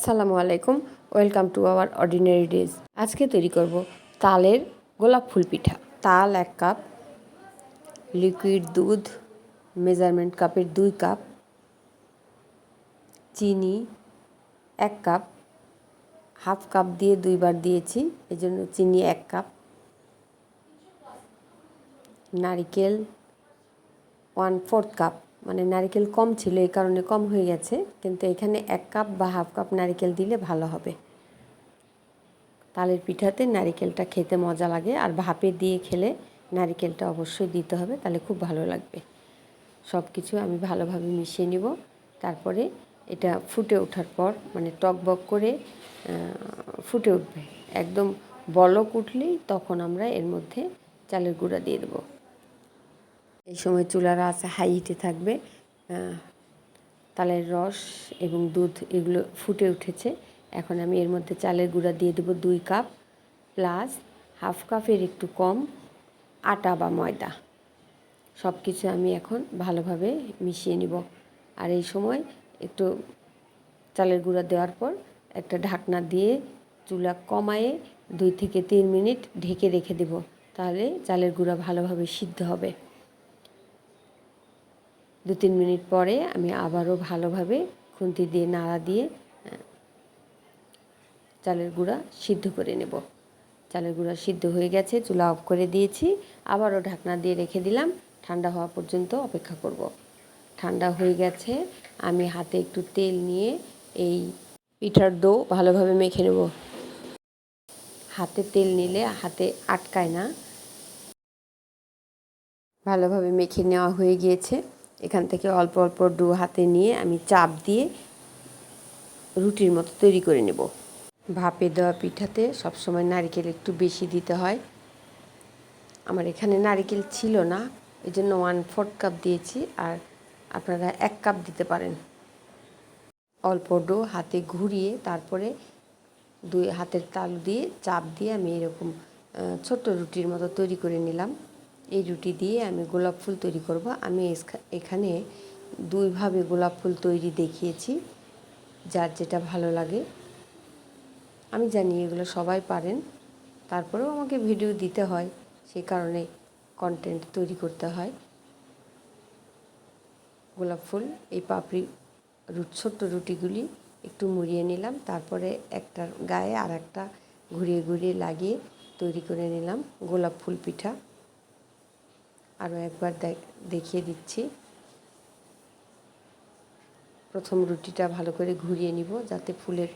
আসসালামু আলাইকুম, welcome to our ordinary days. আজকে তৈরি করব তালের গোলাপ ফুল পিঠা। তাল এক কাপ, লিকুইড দুধ, মেজারমেন্ট কাপের দুই কাপ, চিনি এক কাপ, হাফ কাপ দিয়ে দুইবার দিয়েছি, এজন্য চিনি এক কাপ, নারিকেল ওয়ান ফোর্থ কাপ। মানে নারিকেল কম ছিল, এই কারণে কম হয়ে গেছে। কিন্তু এখানে এক কাপ বা হাফ কাপ নারিকেল দিলে ভালো হবে। তালের পিঠাতে নারিকেলটা খেতে মজা লাগে, আর ভাপে দিয়ে খেলে নারিকেলটা অবশ্যই দিতে হবে, তাহলে খুব ভালো লাগবে। সব কিছু আমি ভালোভাবে মিশিয়ে নিব। তারপরে এটা ফুটে ওঠার পর মানে টকবক করে ফুটে উঠবে। একদম বলক উঠলেই তখন আমরা এর মধ্যে চালের গুঁড়া দিয়ে দেবো। এই সময় চুলার আছে হাই হিটে থাকবে তালের রস এবং দুধ এগুলো ফুটে উঠেছে। এখন আমি এর মধ্যে চালের গুঁড়া দিয়ে দেবো দুই কাপ প্লাস হাফ কাপের একটু কম আটা বা ময়দা। সব কিছু আমি এখন ভালোভাবে মিশিয়ে নিব। আর এই সময় একটু চালের গুঁড়া দেওয়ার পর একটা ঢাকনা দিয়ে চুলা কমায়ে দুই থেকে তিন মিনিট ঢেকে রেখে দেব। তাহলে চালের গুঁড়া ভালোভাবে সিদ্ধ হবে। দু তিন মিনিট পরে আমি আবারও ভালোভাবে খুন্তি দিয়ে, নাড়া দিয়ে চালের গুঁড়া সিদ্ধ করে নেব। চালের গুঁড়া সিদ্ধ হয়ে গেছে, চুলা অফ করে দিয়েছি। আবারও ঢাকনা দিয়ে রেখে দিলাম। ঠান্ডা হওয়া পর্যন্ত অপেক্ষা করব। ঠান্ডা হয়ে গেছে, আমি হাতে একটু তেল নিয়ে এই পিঠার দো ভালোভাবে মেখে নেব। হাতে তেল নিলে হাতে আটকায় না। ভালোভাবে মেখে নেওয়া হয়ে গিয়েছে। এখান থেকে অল্প অল্প ডো হাতে নিয়ে আমি চাপ দিয়ে রুটির মতো তৈরি করে নেব। ভাপে দেওয়া পিঠাতে সবসময় নারিকেল একটু বেশি দিতে হয়। আমার এখানে নারিকেল ছিল না, এই জন্য ওয়ান ফোর্থ কাপ দিয়েছি আর আপনারা এক কাপ দিতে পারেন। অল্প ডো হাতে ঘুরিয়ে তারপরে দুই হাতের তালু দিয়ে চাপ দিয়ে আমি এরকম ছোট্ট রুটির মতো তৈরি করে নিলাম। এই রুটি দিয়ে আমি গোলাপ ফুল তৈরি করব। আমি এখানে দুইভাবে গোলাপ ফুল তৈরি দেখিয়েছি, যার যেটা ভালো লাগে। আমি জানি এগুলো সবাই পারেন, তারপরেও আমাকে ভিডিও দিতে হয়, সেই কারণে কন্টেন্ট তৈরি করতে হয়। গোলাপ ফুল, এই পাপড়ি ছোট্ট রুটিগুলি একটু মুড়িয়ে নিলাম, তারপরে একটার গায়ে আর একটা ঘুরিয়ে ঘুরিয়ে লাগিয়ে তৈরি করে নিলাম গোলাপ ফুল পিঠা। আরও একবার দেখিয়ে দিচ্ছি। প্রথম রুটিটা ভালো করে ঘুরিয়ে নিব যাতে ফুলের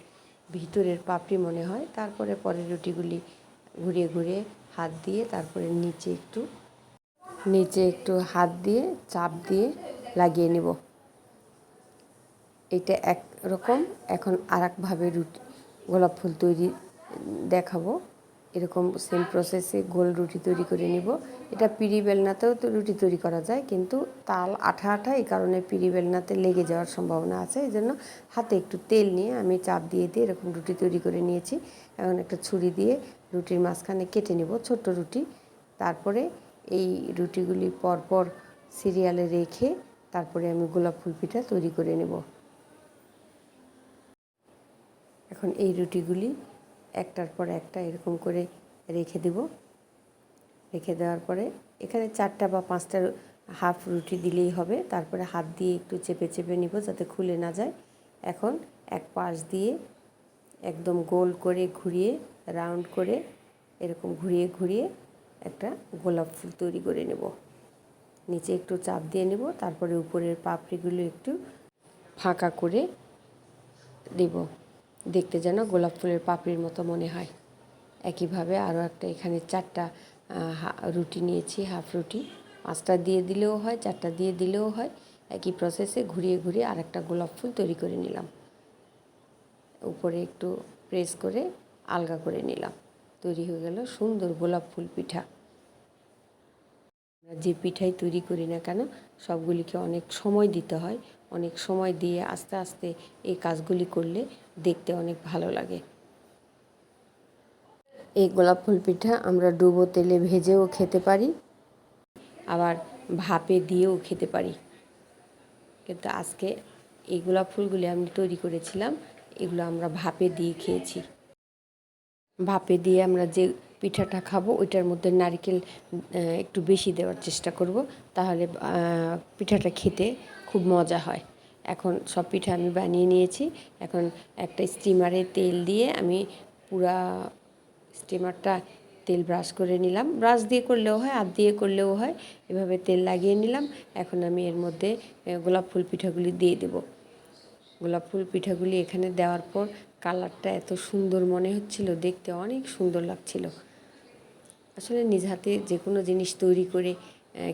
ভিতরের পাপড়ি মনে হয়। তারপরে পরের রুটিগুলি ঘুরিয়ে ঘুরিয়ে হাত দিয়ে, তারপরে নিচে একটু নিচে একটু হাত দিয়ে চাপ দিয়ে লাগিয়ে নিব। এটা এক রকম এখন আর একভাবে রুটি, গোলাপ ফুল তৈরি দেখাবো। এরকম সেম প্রসেসে গোল রুটি তৈরি করে নিব। এটা পিড়ি বেলনাতেও তো রুটি তৈরি করা যায়, কিন্তু তাল আঠা আঠা এই কারণে পিড়ি বেলনাতে লেগে যাওয়ার সম্ভাবনা আছে। এই জন্য হাতে একটু তেল নিয়ে আমি চাপ দিয়ে দিয়ে এরকম রুটি তৈরি করে নিয়েছি। এখন একটা ছুরি দিয়ে রুটির মাঝখানে কেটে নেব ছোট্ট রুটি। তারপরে এই রুটিগুলি পরপর সিরিয়ালে রেখে তারপরে আমি গোলাপ ফুল পিঠা তৈরি করে নেব। এখন এই রুটিগুলি একটার পর একটা এরকম করে রেখে দেব। রেখে দেওয়ার পরে এখানে চারটা বা পাঁচটা হাফ রুটি দিলেই হবে। তারপরে হাত দিয়ে একটু চেপে চেপে নিব যাতে খুলে না যায়। এখন এক পাশ দিয়ে একদম গোল করে ঘুরিয়ে, রাউন্ড করে এরকম ঘুরিয়ে ঘুরিয়ে একটা গোলাপ ফুল তৈরি করে নেব। নিচে একটু চাপ দিয়ে নেব, তারপরে উপরের পাপড়িগুলো একটু ফাঁকা করে দেব। দেখতে যেন গোলাপ ফুলের পাপড়ির মতো মনে হয়। একইভাবে আরও একটা এখানে চারটা রুটি নিয়েছি, হাফ রুটি। পাঁচটা দিয়ে দিলেও হয়, চারটা দিয়ে দিলেও হয়। একই প্রসেসে ঘুরিয়ে ঘুরিয়ে আর একটা গোলাপ ফুল তৈরি করে নিলাম। উপরে একটু প্রেস করে আলগা করে নিলাম। তৈরি হয়ে গেল সুন্দর গোলাপ ফুল পিঠা। যে পিঠাই তৈরি করি না কেন, সবগুলিকে অনেক সময় দিতে হয়। অনেক সময় দিয়ে আস্তে আস্তে এই কাজগুলি করলে দেখতে অনেক ভালো লাগে। এই গোলাপ ফুল পিঠা আমরা ডুবো তেলে ভেজেও খেতে পারি, আবার ভাপে দিয়েও খেতে পারি। কিন্তু আজকে এই গোলাপ ফুলগুলি আমি তৈরি করেছিলাম, এগুলো আমরা ভাপে দিয়ে খেয়েছি। ভাপে দিয়ে আমরা যে পিঠাটা খাব ওইটার মধ্যে নারকেল একটু বেশি দেওয়ার চেষ্টা করব, তাহলে পিঠাটা খেতে খুব মজা হয়। এখন সব পিঠা আমি বানিয়ে নিয়েছি। এখন একটা স্টিমারে তেল দিয়ে আমি পুরা স্টিমারটা তেল ব্রাশ করে নিলাম। ব্রাশ দিয়ে করলেও হয়, হাত দিয়ে করলেও হয়। এভাবে তেল লাগিয়ে নিলাম। এখন আমি এর মধ্যে গোলাপ ফুল পিঠাগুলি দিয়ে দেবো। গোলাপ ফুল পিঠাগুলি এখানে দেওয়ার পর কালারটা এত সুন্দর মনে হচ্ছিল, দেখতে অনেক সুন্দর লাগছিল। আসলে নিজ হাতে যে কোনো জিনিস তৈরি করে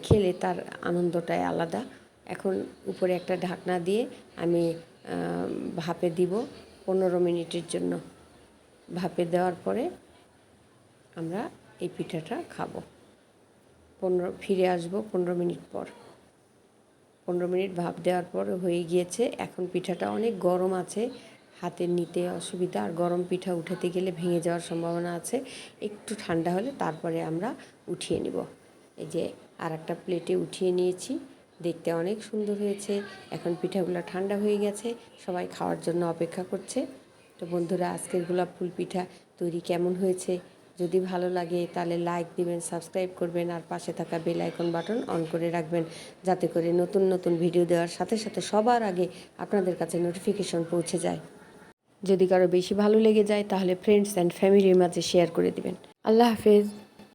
খেলে তার আনন্দটাই আলাদা। এখন উপরে একটা ঢাকনা দিয়ে আমি ভাপে দিব। পনেরো মিনিটের জন্য ভাপে দেওয়ার পরে আমরা এই পিঠাটা খাব। পনেরো, ফিরে আসব পনেরো মিনিট পর। পনেরো মিনিট ভাপ দেওয়ার পর হয়ে গিয়েছে। এখন পিঠাটা অনেক গরম আছে। হাতে নিতে অসুবিধা। আর গরম পিঠা উঠাতে গেলে ভেঙে যাওয়ার সম্ভাবনা আছে। একটু ঠান্ডা হলে তারপরে আমরা উঠিয়ে নিব। এই যে আর একটা প্লেটে উঠিয়ে নিয়েছি। দেখতে অনেক সুন্দর হয়েছে। এখন পিঠাগুলো ঠান্ডা হয়ে গেছে। সবাই খাওয়ার জন্য অপেক্ষা করছে। তো বন্ধুরা, আজকের গোলাপ ফুল পিঠা তৈরি কেমন হয়েছে? যদি ভালো লাগে, তাহলে লাইক দিবেন সাবস্ক্রাইব করবেন, আর পাশে থাকা বেল আইকন বাটন অন করে রাখবেন, যাতে করে নতুন নতুন ভিডিও দেওয়ার সাথে সাথে সবার আগে আপনাদের কাছে নোটিফিকেশন পৌঁছে যায়। যদি কারও বেশি ভালো লেগে যায়, তাহলে ফ্রেন্ডস অ্যান্ড ফ্যামিলির মাঝে শেয়ার করে দিবেন। আল্লাহ হাফেজ।